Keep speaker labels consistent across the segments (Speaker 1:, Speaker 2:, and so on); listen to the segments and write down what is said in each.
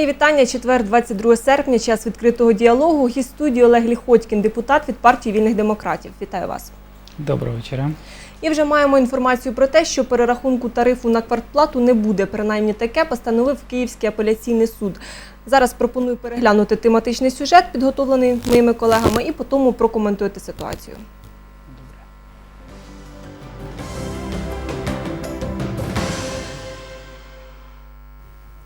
Speaker 1: Мої вітання. Четвер, 22 серпня, час відкритого діалогу. Гість студії Олег Ліхотькін, депутат від партії вільних демократів. Вітаю вас.
Speaker 2: Доброго вечора.
Speaker 1: І вже маємо інформацію про те, що перерахунку тарифу на квартплату не буде. Принаймні таке постановив Київський апеляційний суд. Зараз пропоную переглянути тематичний сюжет, підготовлений моїми колегами, і потім прокоментуєте ситуацію.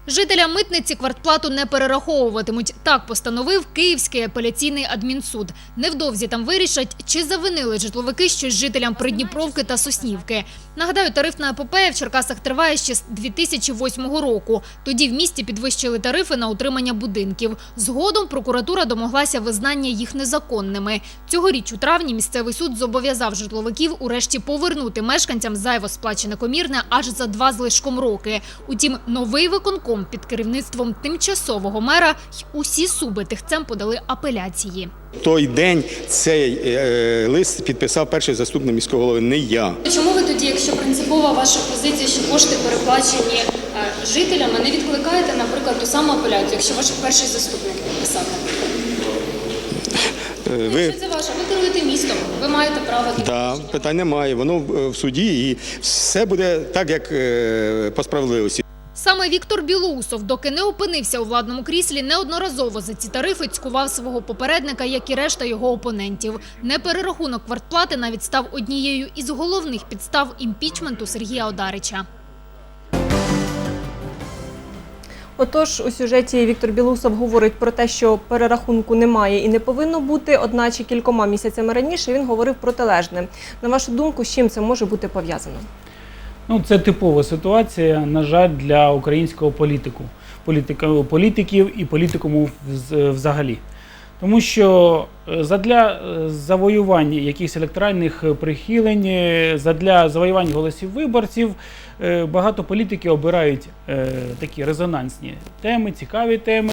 Speaker 3: Жителям митниці квартплату не перераховуватимуть. Так постановив Київський апеляційний адмінсуд. Невдовзі там вирішать, чи завинили житловики щось жителям Придніпровки та Соснівки. Нагадаю, тарифна епопея в Черкасах триває ще з 2008 року. Тоді в місті підвищили тарифи на утримання будинків. Згодом прокуратура домоглася визнання їх незаконними. Цьогоріч у травні місцевий суд зобов'язав житловиків урешті повернути мешканцям зайво сплачене комірне аж за два з лишком роки. Утім, новий виконком під керівництвом тимчасового мера й усі суби тихцем подали апеляції.
Speaker 4: Той день цей е, лист підписав перший заступник міського голови, не я.
Speaker 3: Чому ви тоді, якщо принципова ваша позиція, що кошти переплачені е, жителями, не відкликаєте, наприклад, ту саму апеляцію, якщо ваш перший заступник підписав?
Speaker 4: Е, Ви
Speaker 3: Якщо це ваше, ви керуєте містом, ви маєте право таке
Speaker 4: да, питань немає. Воно в суді і все буде так, як по справедливості.
Speaker 3: Саме Віктор Білоусов, доки не опинився у владному кріслі, неодноразово за ці тарифи цькував свого попередника, як і решта його опонентів. Неперерахунок квартплати навіть став однією із головних підстав імпічменту Сергія Одарича.
Speaker 1: Отож, у сюжеті Віктор Білусов говорить про те, що перерахунку немає і не повинно бути. Одначе кількома місяцями раніше він говорив протилежне. На вашу думку, з чим це може бути пов'язано?
Speaker 2: Ну, це типова ситуація, на жаль, для українського політику, політика, політиків і політикуму взагалі. Тому що е, задля е, завоювання якихось електоральних е, прихилень, задля завоювання голосів виборців, багато політиків обирають такі резонансні теми, цікаві теми.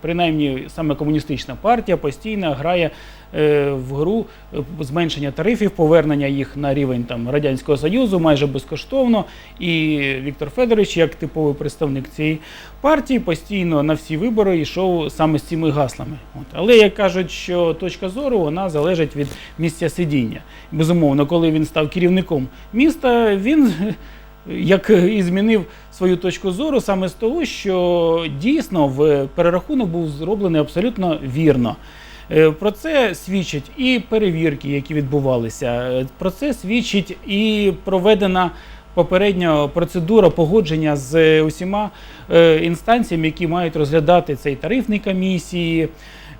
Speaker 2: Принаймні, саме комуністична партія постійно грає в гру е, зменшення тарифів, повернення їх на рівень там радянського союзу майже безкоштовно. І Віктор Федорович, як типовий представник цієї партії, постійно на всі вибори йшов саме з цими гаслами. От. Але як кажуть, що точка зору вона залежить від місця сидіння. Безумовно, коли він став керівником міста, він як і змінив свою точку зору саме з того, що дійсно в перерахунок був зроблений абсолютно вірно. Е, Про це свідчать і перевірки, які відбувалися. Е, Про це свідчить і проведена попередня процедура погодження з усіма е, інстанціями, які мають розглядати цей тарифний комісії.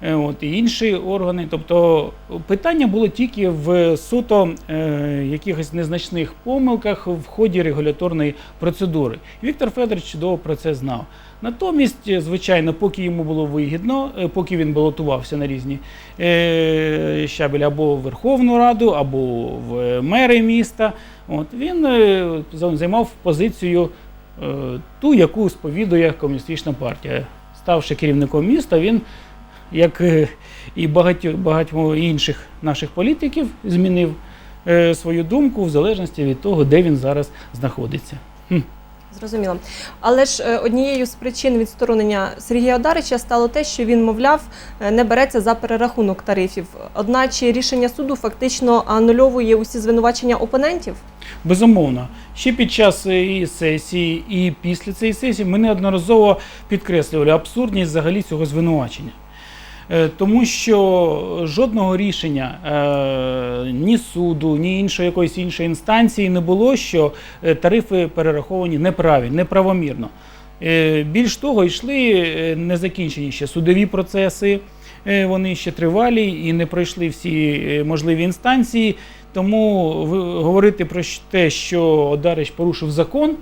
Speaker 2: Е, От, і інші органи. Тобто питання було тільки в суто е, якихось незначних помилках в ході регуляторної процедури. Віктор Федорович чудово про це знав. Натомість, е, звичайно, поки йому було вигідно, е, поки він балотувався на різні е, щабелі або в Верховну Раду, або в мери міста, от, він е, займав позицію ту, яку сповідує комуністична партія. Ставши керівником міста, він, як е, і багатьо, багатьох інших наших політиків, змінив е, свою думку в залежності від того, де він зараз знаходиться.
Speaker 1: Зрозуміло. Але ж е, однією з причин відсторонення Сергія Одарича стало те, що він, мовляв, не береться за перерахунок тарифів. Одначе рішення суду фактично анульовує усі звинувачення опонентів.
Speaker 2: Безумовно, ще під час цієї сесії і після цієї сесії ми неодноразово підкреслювали абсурдність взагалі цього звинувачення. Е, Тому що жодного рішення е, ні суду, ні іншої якоїсь іншої інстанції не було, що е, тарифи перераховані неправі, неправомірно. Більш того, йшли незакінчені ще судові процеси, вони ще тривалі і не пройшли всі можливі інстанції. Тому говорити про те, що Одарич порушив закон,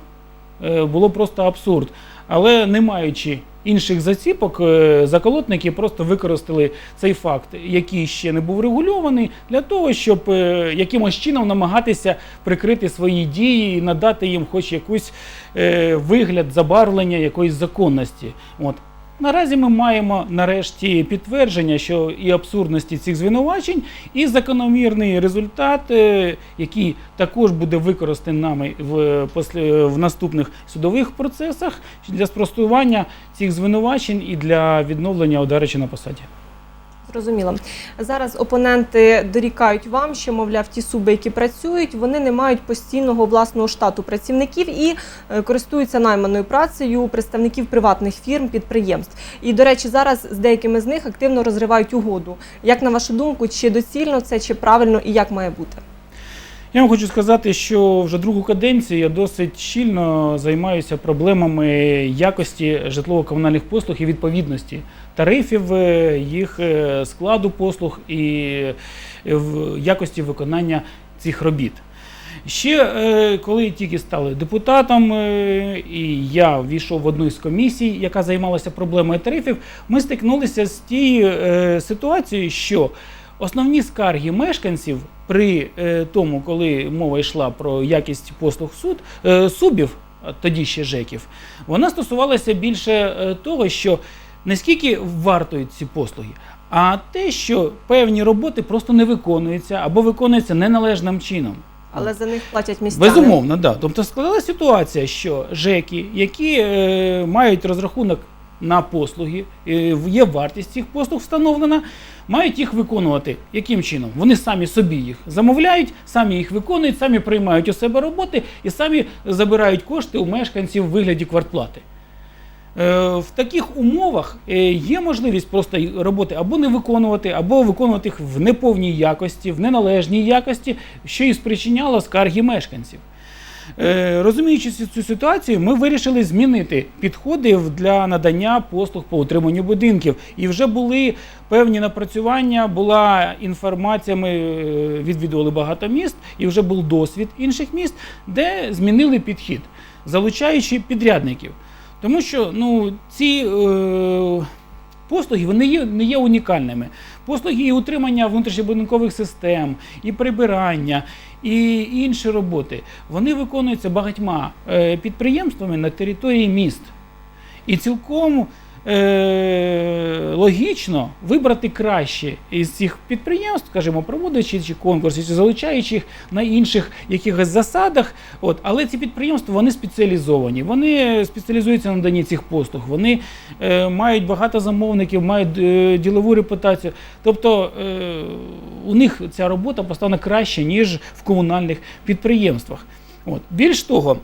Speaker 2: було просто абсурд. Але не маючи інших заціпок, е, заколотники просто використали цей факт, який ще не був регульований, для того, щоб е, якимось чином намагатися прикрити свої дії і надати їм хоч якийсь е, вигляд забарвлення якоїсь законності. От. Наразі ми маємо нарешті підтвердження, що і абсурдності цих звинувачень, і закономірний результат, е, який також буде використаний нами в, послі в наступних судових процесах для спростування цих звинувачень і для відновлення Одарича на посаді.
Speaker 1: Зрозуміло. Зараз опоненти дорікають вам, що, мовляв, ті суби, які працюють, вони не мають постійного власного штату працівників і е, користуються найманою працею представників приватних фірм, підприємств. І, до речі, зараз з деякими з них активно розривають угоду. Як на вашу думку, чи доцільно це, чи правильно і як має бути?
Speaker 2: Я вам хочу сказати, що вже другу каденцію я досить щільно займаюся проблемами якості житлово-комунальних послуг і відповідності тарифів, е, їх е, складу послуг і е, якості виконання цих робіт. Ще коли тільки стали депутатом, і я війшов в одну із комісій, яка займалася проблемою тарифів, ми стикнулися з тією ситуацією, що основні скарги мешканців при е, тому, коли мова йшла про якість послуг суд, е, субів, тоді ще ЖЕКів, вона стосувалася більше е, того, що не скільки вартують ці послуги, а те, що певні роботи просто не виконуються або виконуються неналежним чином.
Speaker 1: Але за них платять містяни.
Speaker 2: Безумовно, да. Тобто склалася ситуація, що ЖЕКи, які е, мають розрахунок на послуги, е, є вартість цих послуг встановлена, мають їх виконувати. Яким чином? Вони самі собі їх замовляють, самі їх виконують, самі приймають у себе роботи і самі забирають кошти у мешканців у вигляді квартплати. Е, В таких умовах е, є можливість просто роботи або не виконувати, або виконувати їх в неповній якості, в неналежній якості, що і спричиняло скарги мешканців. Е, Розуміючи цю- ситуацію, ми вирішили змінити підходи для надання послуг по утриманню будинків. І вже були певні напрацювання, була інформація, ми е, відвідували багато міст, і вже був досвід інших міст, де змінили підхід, залучаючи підрядників. Тому що ну, ці е, послуги вони є, не є унікальними. Послуги і утримання внутрішньобудинкових систем, і прибирання, і інші роботи, вони виконуються багатьма е, підприємствами на території міст. І цілком е, логічно вибрати краще із цих підприємств, скажімо, проводячи чи конкурси, чи залучаючи їх на інших якихось засадах. От, але ці підприємства вони спеціалізовані, вони спеціалізуються на наданні цих послуг, вони е, мають багато замовників, мають е, ділову репутацію. Тобто е, у них ця робота поставлена краще, ніж в комунальних підприємствах. От. Більш того,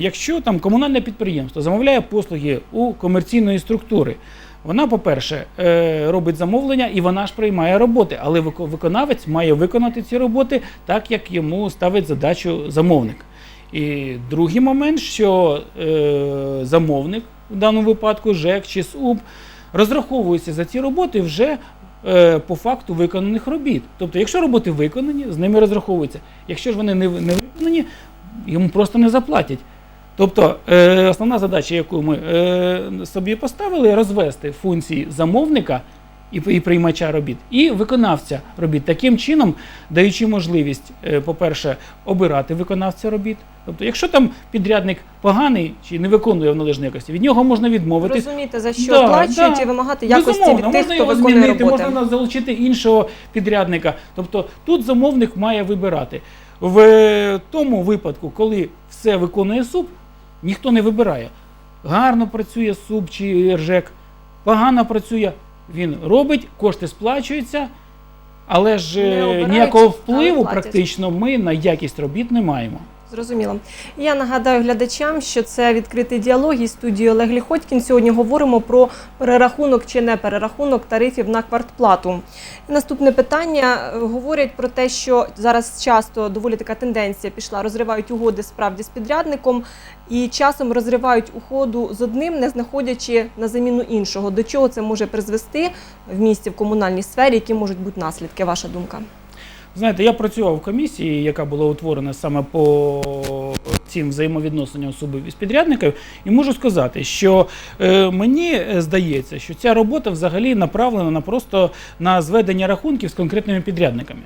Speaker 2: якщо там комунальне підприємство замовляє послуги у комерційної структури, вона, по-перше, е, робить замовлення і вона ж приймає роботи, але виконавець має виконати ці роботи так, як йому ставить задачу замовник. І другий момент, що е, замовник, в даному випадку ЖЕК чи СУБ, розраховується за ці роботи вже е, по факту виконаних робіт. Тобто, якщо роботи виконані, з ними розраховуються. Якщо ж вони не виконані, йому просто не заплатять. Тобто е, основна задача, яку ми е, собі поставили, розвести функції замовника і, і приймача робіт, і виконавця робіт, таким чином даючи можливість, е, по-перше, обирати виконавця робіт. Тобто, якщо там підрядник поганий чи не виконує в належній якості, від нього можна відмовитись.
Speaker 1: Розуміти, за що
Speaker 2: Да,
Speaker 1: оплачують
Speaker 2: да.
Speaker 1: і вимагати якості
Speaker 2: Безумовно,
Speaker 1: від тих,
Speaker 2: можна
Speaker 1: хто
Speaker 2: його
Speaker 1: виконує
Speaker 2: змінити,
Speaker 1: роботи.
Speaker 2: можна залучити іншого підрядника. Тобто тут замовник має вибирати. В тому випадку, коли все виконує СУП, ніхто не вибирає. Гарно працює СУП чи РЖЕК, погано працює, він робить, кошти сплачуються, але ж е, ніякого впливу практично ми на якість робіт не маємо.
Speaker 1: Зрозуміло. Я нагадаю глядачам, що це відкритий діалог із студією Олег Ліхотькін. Сьогодні говоримо про перерахунок чи не перерахунок тарифів на квартплату. І наступне питання. Говорять про те, що зараз часто доволі така тенденція пішла. Розривають угоди справді з підрядником і часом розривають угоду з одним, не знаходячи на заміну іншого. До чого це може призвести в місті в комунальній сфері? Які можуть бути наслідки? Ваша думка?
Speaker 2: Знаєте, я працював в комісії, яка була утворена саме по цим взаємовідносинам особи з підрядників, і можу сказати, що е, мені здається, що ця робота взагалі направлена на просто на зведення рахунків з конкретними підрядниками.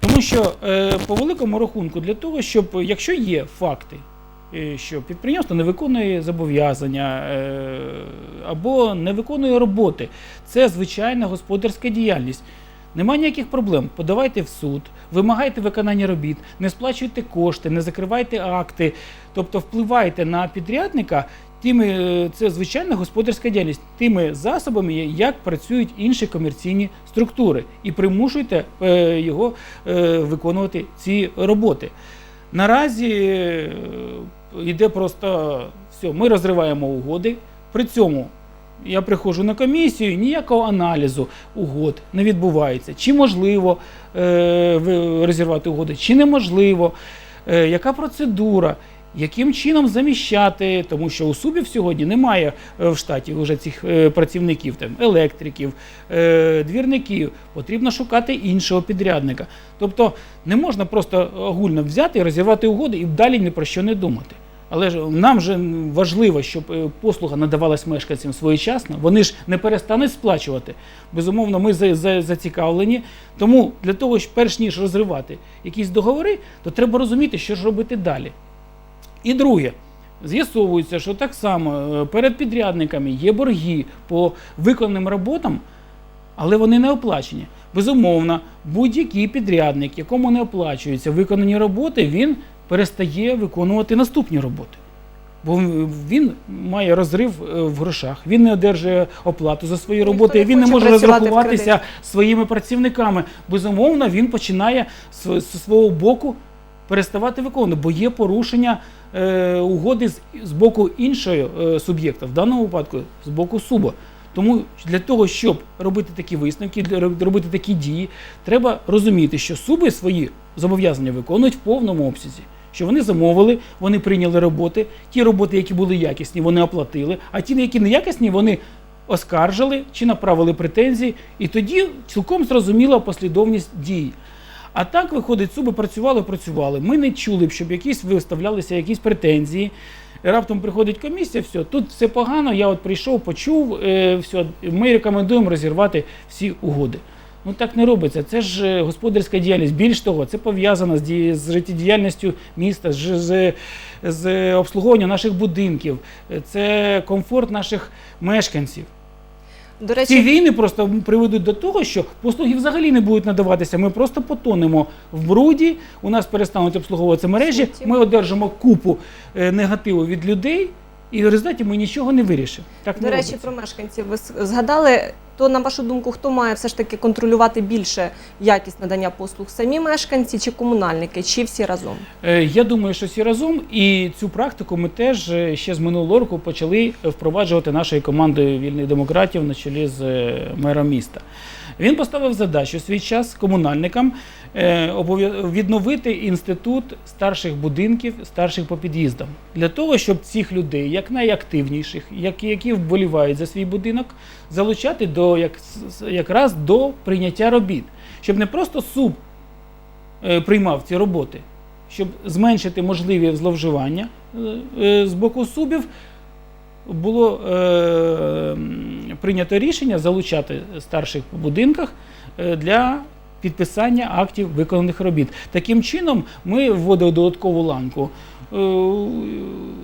Speaker 2: Тому що е, по великому рахунку, для того, щоб якщо є факти е, що підприємство не виконує зобов'язання е, або не виконує роботи. Це звичайна господарська діяльність. Нема ніяких проблем. Подавайте в суд, вимагайте виконання робіт, не сплачуйте кошти, не закривайте акти, тобто впливайте на підрядника. Тими, е, це звичайна господарська діяльність, тими засобами, як працюють інші комерційні структури, і примушуйте е, його е, виконувати ці роботи. Наразі йде просто все, ми розриваємо угоди. При цьому я приходжу на комісію, ніякого аналізу угод не відбувається. Чи можливо е, розірвати угоди, чи неможливо, е, яка процедура, яким чином заміщати, тому що у Субів сьогодні немає е, в штаті вже цих е, працівників, там, електриків, е, двірників. Потрібно шукати іншого підрядника. Тобто не можна просто огульно взяти розірвати угоди і далі ні про що не думати. Але ж нам же важливо, щоб е, послуга надавалась мешканцям своєчасно. Вони ж не перестануть сплачувати. Безумовно, ми за- за- зацікавлені. Тому для того, щоб перш ніж розривати якісь договори, то треба розуміти, що ж робити далі. І друге, з'ясовується, що так само е, перед підрядниками є борги по виконаним роботам, але вони не оплачені. Безумовно, будь-який підрядник, якому не оплачуються виконані роботи, він перестає виконувати наступні роботи. Бо він має розрив е, в грошах, він не одержує оплату за свої роботи,
Speaker 1: не
Speaker 2: він не може розрахуватися своїми працівниками. Безумовно, він починає з, свого боку переставати виконувати, бо є порушення е, угоди з, з боку іншого е, суб'єкта, в даному випадку з боку суба. Тому для того, щоб робити такі висновки, робити такі дії, треба розуміти, що суби свої зобов'язання виконують в повному обсязі. Що вони замовили, вони прийняли роботи. Ті роботи, які були якісні, вони оплатили, а ті, які неякісні, вони оскаржили чи направили претензії, і тоді цілком зрозуміла послідовність дій. А так виходить, суби працювали, працювали. Ми не чули б, щоб якісь виставлялися якісь претензії. Раптом приходить комісія, все, тут все погано, я от прийшов, почув, е, все, ми рекомендуємо розірвати всі угоди. Ну так не робиться. Це ж е, господарська діяльність. Більш того, це пов'язано з, з життєдіяльністю міста, з, з, з обслуговуванням наших будинків, Е, це комфорт наших мешканців.
Speaker 1: До речі, Ці
Speaker 2: війни просто приведуть до того, що послуги взагалі не будуть надаватися. Ми просто потонемо в бруді, у нас перестануть обслуговуватися мережі, ми одержимо купу е, негативу від людей, і в результаті ми нічого не вирішимо. Так
Speaker 1: до
Speaker 2: не
Speaker 1: речі,
Speaker 2: робиться.
Speaker 1: про мешканців ви згадали. То на вашу думку, хто має все ж таки контролювати більше якість надання послуг? Самі мешканці чи комунальники, чи всі разом?
Speaker 2: Е, Я думаю, що всі разом, і цю практику ми теж е, ще з минулого року почали впроваджувати нашою командою вільних демократів на чолі з е, мером міста. Він поставив задачу свій час комунальникам е, відновити інститут старших будинків, старших по під'їздам, для того, щоб цих людей, як найактивніших, які, які вболівають за свій будинок, залучати до як, якраз до прийняття робіт, щоб не просто суб е, приймав ці роботи, щоб зменшити можливі зловживання е, з боку субів, було е, прийнято рішення залучати старших по будинках е, для підписання актів виконаних робіт. Таким чином, ми вводили додаткову ланку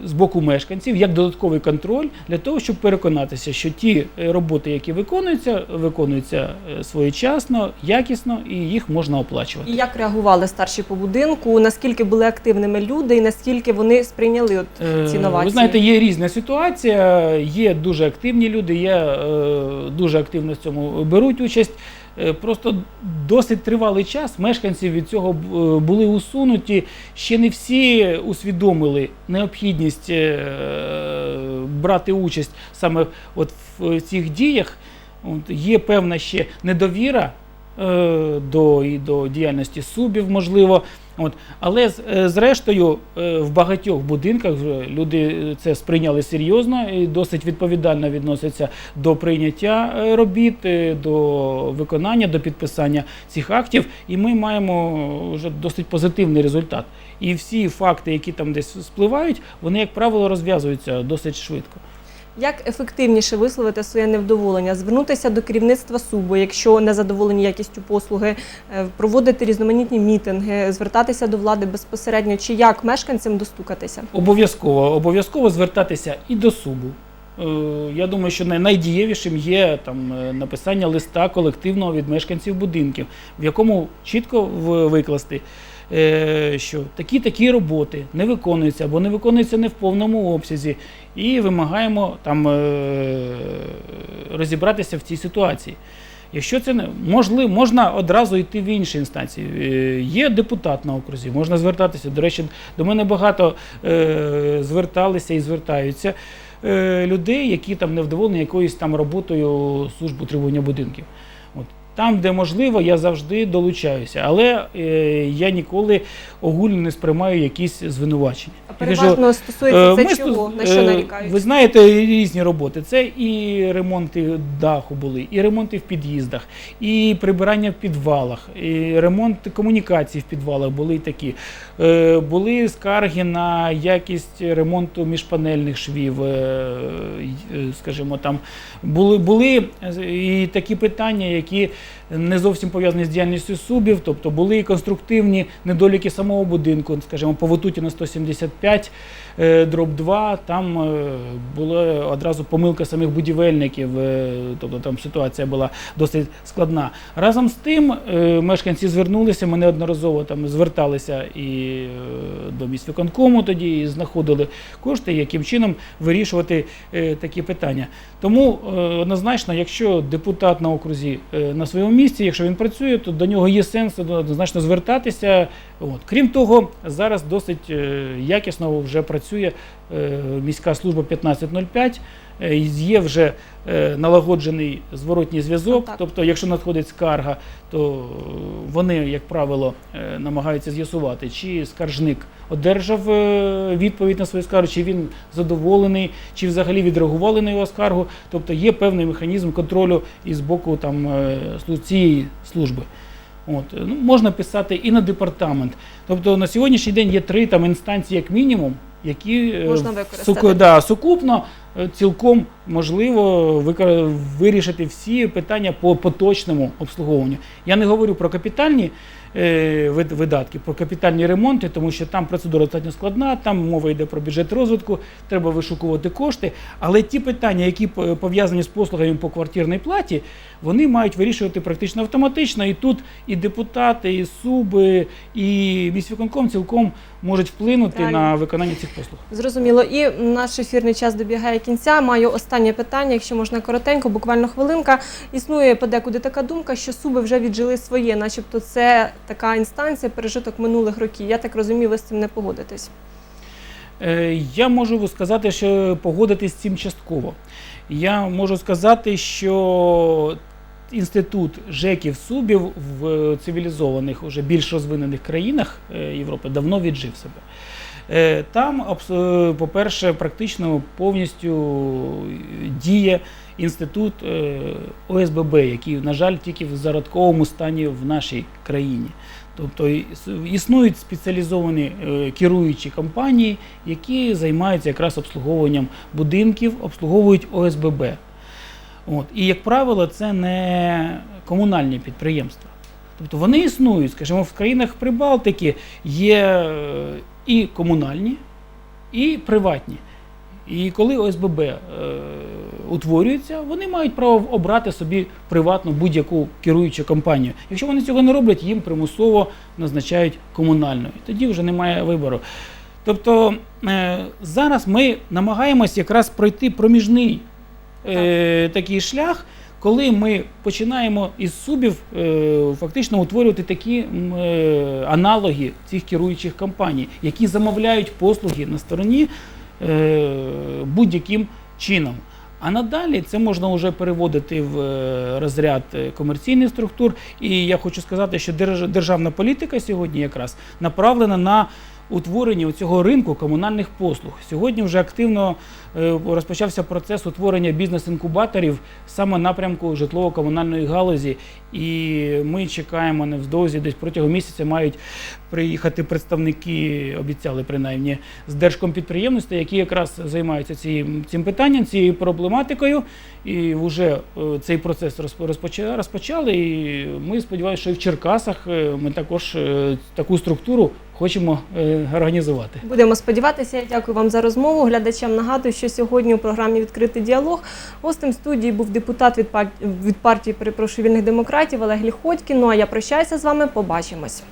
Speaker 2: з боку мешканців як додатковий контроль для того, щоб переконатися, що ті е, роботи, які виконуються, виконуються е, своєчасно, якісно і їх можна оплачувати.
Speaker 1: І як реагували старші по будинку? Наскільки були активними люди, і наскільки вони сприйняли от ці
Speaker 2: Е,
Speaker 1: новації?
Speaker 2: Ви знаєте, є різна ситуація. Є дуже активні люди, є е, дуже активно в цьому беруть участь. Е, Просто досить тривалий час мешканці від цього е, були усунуті. Ще не всі усвідомили необхідність е, брати участь саме от в цих діях. От, є певна ще недовіра е, до, і до діяльності субів, можливо. От. Але е, зрештою е, в багатьох будинках люди е, це сприйняли серйозно і досить відповідально відносяться до прийняття робіт, до виконання, до підписання цих актів. І ми маємо вже досить позитивний результат. І всі факти, які там десь спливають, вони, як правило, розв'язуються досить швидко.
Speaker 1: Як ефективніше висловити своє невдоволення, звернутися до керівництва СУБу, якщо не задоволені якістю послуги, е, проводити різноманітні мітинги, звертатися до влади безпосередньо, чи як мешканцям достукатися?
Speaker 2: Обов'язково, обов'язково звертатися і до субу. Е, Я думаю, що най- найдієвішим є там е, написання листа колективного від мешканців будинків, в якому чітко викласти, що такі такі роботи не виконуються або не виконуються не в повному обсязі, і вимагаємо там е, розібратися в цій ситуації. Якщо це не можливо, можна одразу йти в інші інстанції. Е, Є депутат на окрузі, можна звертатися. До речі, до мене багато е, зверталися і звертаються е, людей, які там невдоволені якоюсь там роботою служб утримування будинків. Там, де можливо, я завжди долучаюся, але е, я ніколи огульно не сприймаю якісь звинувачення.
Speaker 1: А
Speaker 2: Я кажу,
Speaker 1: переважно стосується
Speaker 2: Е,
Speaker 1: це чого? На що
Speaker 2: е,
Speaker 1: нарікають?
Speaker 2: Ви знаєте, різні роботи. Це і ремонти даху були, і ремонти в під'їздах, і прибирання в підвалах, і ремонт комунікацій в підвалах були і такі. Е, Були скарги на якість ремонту міжпанельних швів, е, е, скажімо, там були, були е, і такі питання, які не зовсім пов'язані з діяльністю субів, тобто були і конструктивні недоліки самого будинку, скажімо, по Ватутіна 175, е, дроб 2, там е, була одразу помилка самих будівельників, е, тобто там ситуація була досить складна. Разом з тим мешканці звернулися, ми неодноразово там зверталися і до міськвиконкому тоді і знаходили кошти, яким чином вирішувати такі питання. Тому однозначно, якщо депутат на окрузі на своєму місці, якщо він працює, то до нього є сенс однозначно звертатися. От. Крім того, зараз досить якісно вже працює е, міська служба 1505. Е, Є вже е, налагоджений зворотній зв'язок.
Speaker 1: Контакт.
Speaker 2: Тобто, якщо надходить скарга, то вони, як правило, намагаються з'ясувати, чи скаржник одержав відповідь на свою скаргу, чи він задоволений, чи взагалі відреагували на його скаргу. Тобто є певний механізм контролю із боку там, цієї служби. От, ну, можна писати і на департамент. Тобто на сьогоднішній день є три там інстанції, як мінімум, які е,
Speaker 1: Можна використати.
Speaker 2: суку- да, сукупно цілком можливо вирішити всі питання по поточному обслуговуванню. Я не говорю про капітальні е, видатки, про капітальні ремонти, тому що там процедура достатньо складна, там мова йде про бюджет розвитку, треба вишукувати кошти. Але ті питання, які пов'язані з послугами по квартирній платі, вони мають вирішувати практично автоматично. І тут і депутати, і суби, і міськвиконком цілком можуть вплинути
Speaker 1: Правильно.
Speaker 2: на виконання цих послуг.
Speaker 1: Зрозуміло. І наш ефірний час добігає кінця. Маю останнє питання, якщо можна коротенько, буквально хвилинка. Існує подекуди така думка, що суби вже віджили своє, начебто це така інстанція, пережиток минулих років. Я так розумію, ви з цим не погодитесь.
Speaker 2: Е, Я можу сказати, що погодитись з цим частково. Я можу сказати, що інститут ЖЕКів субів в цивілізованих, уже більш розвинених країнах е, Європи давно віджив себе. Е, Там, е, по-перше, практично повністю діє інститут е, ОСББ, який, на жаль, тільки в зародковому стані в нашій країні. Тобто існують спеціалізовані е, керуючі компанії, які займаються якраз обслуговуванням будинків, обслуговують ОСББ. От. І, як правило, це не комунальні підприємства. Тобто вони існують, скажімо, в країнах Прибалтики є е, і комунальні, і приватні. І коли ОСББ е, утворюється, вони мають право обрати собі приватну будь-яку керуючу компанію. Якщо вони цього не роблять, їм примусово назначають комунальну. І тоді вже немає вибору. Тобто е, зараз ми намагаємось якраз пройти проміжний е, такий шлях, коли ми починаємо із субів е, фактично утворювати такі е, аналоги цих керуючих компаній, які замовляють послуги на стороні е, будь-яким чином. А надалі це можна вже переводити в розряд комерційних структур. І я хочу сказати, що держ- державна політика сьогодні якраз направлена на утворенні цього ринку комунальних послуг. Сьогодні вже активно е, розпочався процес утворення бізнес-інкубаторів саме напрямку житлово-комунальної галузі. І ми чекаємо невдовзі, десь протягом місяця мають приїхати представники, обіцяли принаймні, з держкомпідприємництва, які якраз займаються цим, цим питанням, цією проблематикою. І вже е, цей процес розпо- розпочали. І ми сподіваємося, що і в Черкасах е, ми також таку структуру хочемо е, організувати.
Speaker 1: Будемо сподіватися. Я дякую вам за розмову. Глядачам нагадую, що сьогодні у програмі Відкритий діалог гостем студії був депутат від партії, від партії перепрошую вільних демократів Олег Ліходькін. Ну а я прощаюся з вами. Побачимось.